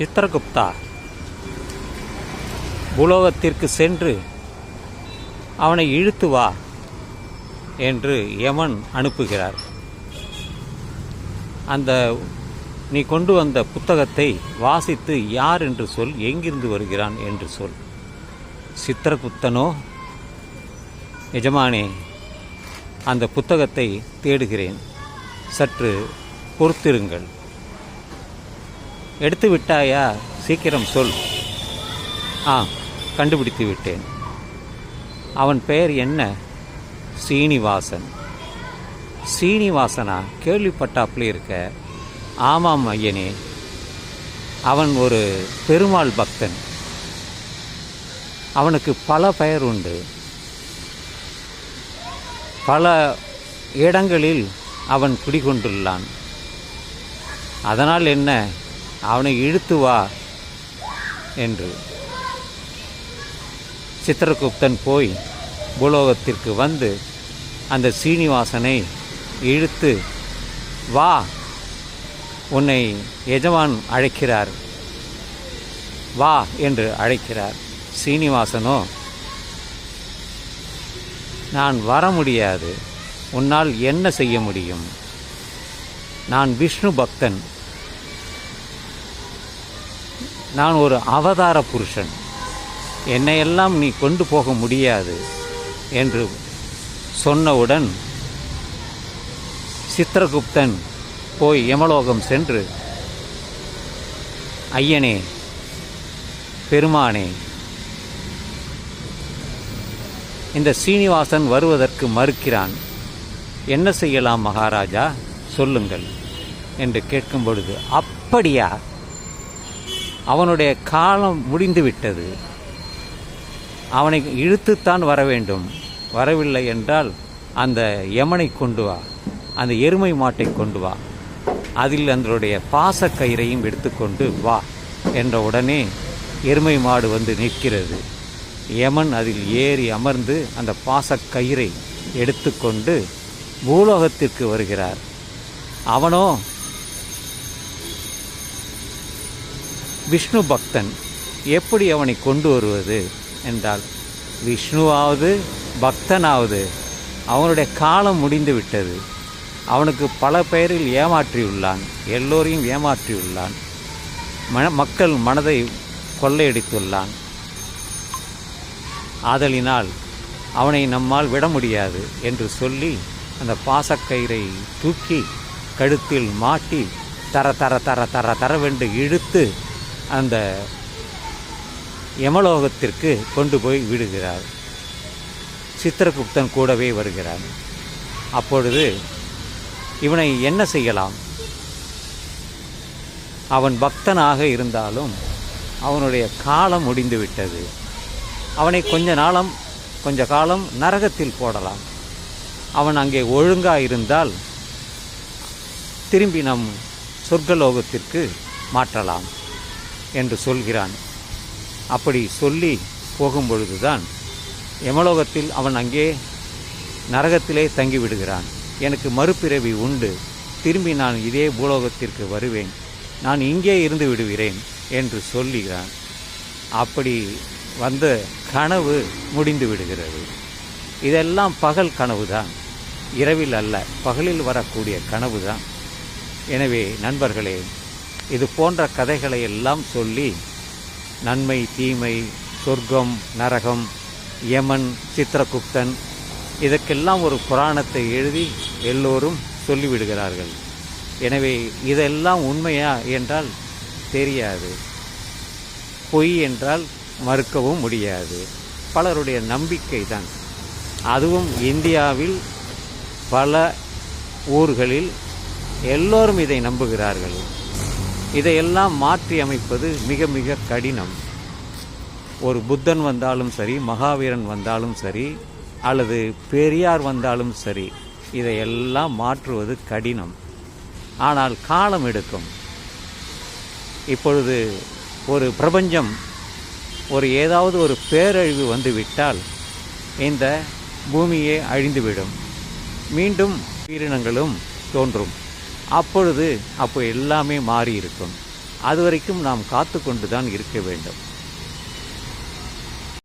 சித்திரகுப்தா புலோகத்திற்கு சென்று அவனை இழுத்து வா என்று யமன் அனுப்புகிறார். அந்த நீ கொண்டு வந்த புத்தகத்தை வாசித்து யார் என்று சொல் எங்கிருந்து வருகிறான் என்று சொல். சித்திரகுப்தனோ? எஜமானே அந்த புத்தகத்தை தேடுகிறேன். சற்று பொறுத்திருங்கள். எடுத்து விட்டாயா சீக்கிரம் சொல். ஆ கண்டுபிடித்து விட்டேன். அவன் பெயர் என்ன? சீனிவாசன். சீனிவாசனா? கேள்விப்பட்டாப்புல இருக்க. ஆமாம் ஐயனே. அவன் ஒரு பெருமாள் பக்தன். அவனுக்கு பல பெயர் உண்டு. பல இடங்களில் அவன் குடிகொண்டுள்ளான். அதனால் என்ன? அவனை இழுத்து வா என்று. சித்திரகுப்தன் போய் பூலோகத்திற்கு வந்து அந்த சீனிவாசனை இழுத்து வா உன்னை எஜமான் அழைக்கிறார். வா என்று அழைக்கிறார். சீனிவாசனோ நான் வர முடியாது. உன்னால் என்ன செய்ய முடியும்? நான் விஷ்ணு பக்தன். நான் ஒரு அவதார புருஷன். என்னையெல்லாம் நீ கொண்டு போக முடியாது என்று சொன்னவுடன் சித்திரகுப்தன் போய் யமலோகம் சென்று ஐயனே பெருமானே இந்த சீனிவாசன் வருவதற்கு மறுக்கிறான். என்ன செய்யலாம் மகாராஜா? சொல்லுங்கள். என்று கேட்கும் பொழுது அப்படியா? அவனுடைய காலம் முடிந்து விட்டது. அவனை இழுத்துத்தான் வர வேண்டும். வரவில்லை என்றால் அந்த யமனை கொண்டு வா. அந்த எருமை மாட்டை கொண்டு வா. அதில் அதனுடைய பாசக்கயிறையும் எடுத்துக்கொண்டு வா என்ற உடனே எருமை மாடு வந்து நிற்கிறது. யமன் அதில் ஏறி அமர்ந்து அந்த பாசக்கயிறை எடுத்துக்கொண்டு பூலோகத்திற்கு வருகிறார். அவனோ விஷ்ணு பக்தன் எப்படி அவனை கொண்டு வருவது என்றால் விஷ்ணுவாவது பக்தனாவது அவனுடைய காலம் முடிந்து விட்டது. அவனுக்கு பல பெயரில் ஏமாற்றியுள்ளான் எல்லோரையும் ஏமாற்றியுள்ளான். மன மக்கள் மனதை கொள்ளையடித்துள்ளான். ஆதலினால் அவனை நம்மால் விட முடியாது என்று சொல்லி அந்த பாசக்கயிறை தூக்கி கழுத்தில் மாட்டி தர தர தர தர தரவென்று இழுத்து அந்த யமலோகத்திற்கு கொண்டு போய் விடுகிறார். சித்திரகுப்தன் கூடவே வருகிறான். அப்பொழுது இவனை என்ன செய்யலாம்? அவன் பக்தனாக இருந்தாலும் அவனுடைய காலம் முடிந்து விட்டது அவனை கொஞ்ச நாளம் கொஞ்ச காலம் நரகத்தில் போடலாம். அவன் அங்கே ஒழுங்காக இருந்தால் திரும்பி நம் சொர்க்கலோகத்திற்கு மாற்றலாம். என்று சொல்கிறான். அப்படி சொல்லி போகும்பொழுதுதான் எமலோகத்தில் அவன் அங்கே நரகத்திலே தங்கிவிடுகிறான். எனக்கு மறுபிறவி உண்டு. திரும்பி நான் இதே பூலோகத்திற்கு வருவேன். நான் இங்கே இருந்து விடுகிறேன் என்று சொல்லுகிறான். அப்படி வந்த கனவு முடிந்து விடுகிறது. இதெல்லாம் பகல் கனவு தான் இரவில் அல்ல பகலில் வரக்கூடிய கனவு தான் எனவே நண்பர்களே இது போன்ற கதைகளை எல்லாம் சொல்லி நன்மை தீமை சொர்க்கம் நரகம் யமன் சித்திரகுப்தன் இதற்கெல்லாம் ஒரு புராணத்தை எழுதி எல்லோரும் சொல்லிவிடுகிறார்கள். எனவே இதெல்லாம் உண்மையா என்றால் தெரியாது. பொய் என்றால் மறுக்கவும் முடியாது. பலருடைய நம்பிக்கை தான் அதுவும் இந்தியாவில் பல ஊர்களில் எல்லோரும் இதை நம்புகிறார்கள். இதையெல்லாம் மாற்றி அமைப்பது மிக மிக கடினம். ஒரு புத்தன் வந்தாலும் சரி மகாவீரன் வந்தாலும் சரி அல்லது பெரியார் வந்தாலும் சரி இதையெல்லாம் மாற்றுவது கடினம். ஆனால் காலம் எடுக்கும். இப்பொழுது ஒரு பிரபஞ்சம் ஒரு ஏதாவது ஒரு பேரழிவு வந்துவிட்டால் இந்த பூமியே அழிந்துவிடும். மீண்டும் உயிரினங்களும் தோன்றும். அப்பொழுது அப்போ எல்லாமே மாறி இருக்கும் அது வரைக்கும் நாம் காத்து கொண்டு தான் இருக்க வேண்டும்.